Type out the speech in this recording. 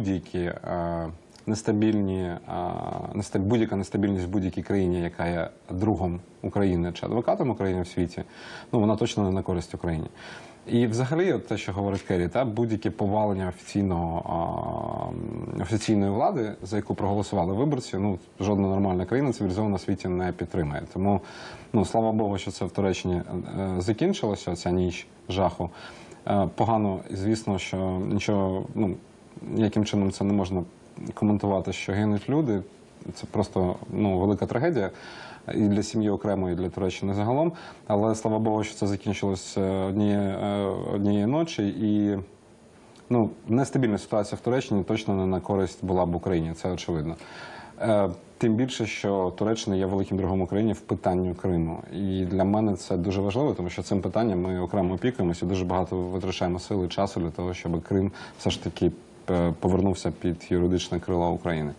будь-які е, нестабільні, е, будь-яка нестабільність в будь-якій країні, яка є другом України чи адвокатом України в світі, ну вона точно не на користь Україні. І взагалі, от те, що говорить Керрі, та будь-яке повалення офіційного офіційної влади, за яку проголосували виборці, ну жодна нормальна країна цивілізована в світі не підтримає. Тому ну слава Богу, що це в Туреччині е, закінчилося, ця ніч жаху. Погано, звісно, що нічого, ну яким чином це не можна коментувати, що гинуть люди. Це просто ну велика трагедія і для сім'ї окремо, і для Туреччини загалом. Але слава Богу, що це закінчилось е, однієї, е, однієї ночі. І ну, нестабільна ситуація в Туреччині точно не на користь була б Україні, це очевидно. Е, Тим більше, що Туреччина є великим другом України в питанні Криму. І для мене це дуже важливо, тому що цим питанням ми окремо опікуємося, дуже багато витрачаємо сили часу для того, щоб Крим все ж таки повернувся під юридичне крило України.